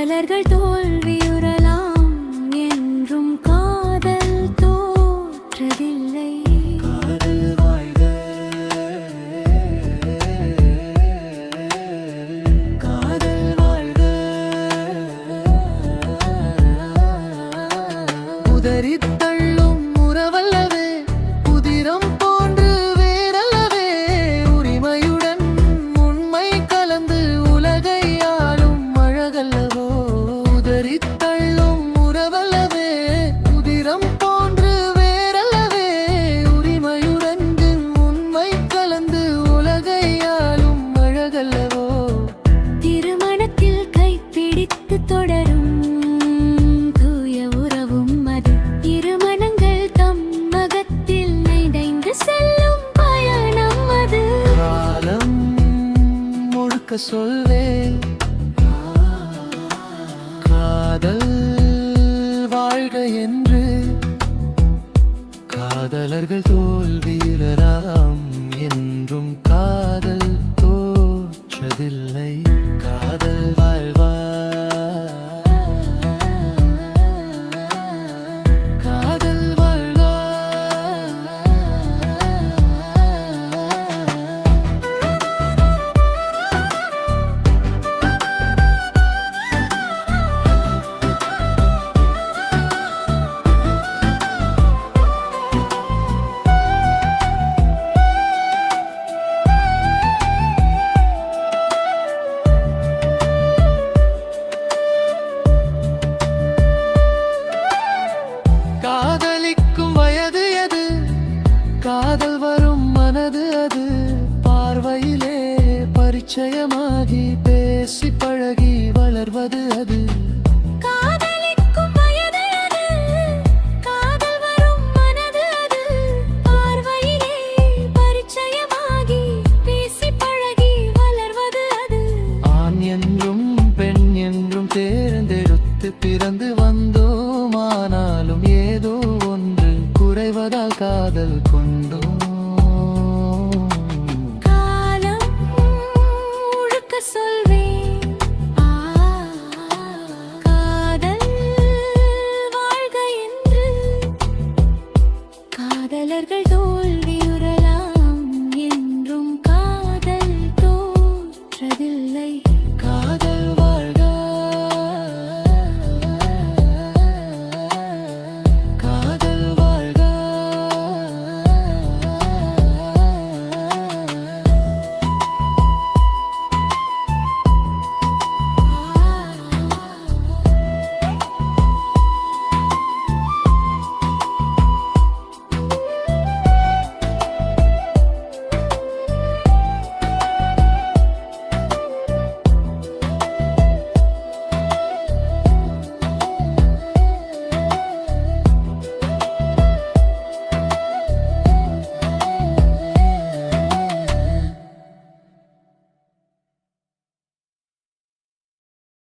மலர்கள் தோல்வியுற மறக்க சொல்வேன். காதல் வாழ்க என்று காதலர்கள் தோல்வி போல் வரும் மனது அது. பார்வையிலே பரிச்சயமாகி பேசி பழகி வளர்வது அது. என்றும் பெண் என்றும் தேர்ந்தெடுத்து பிறந்து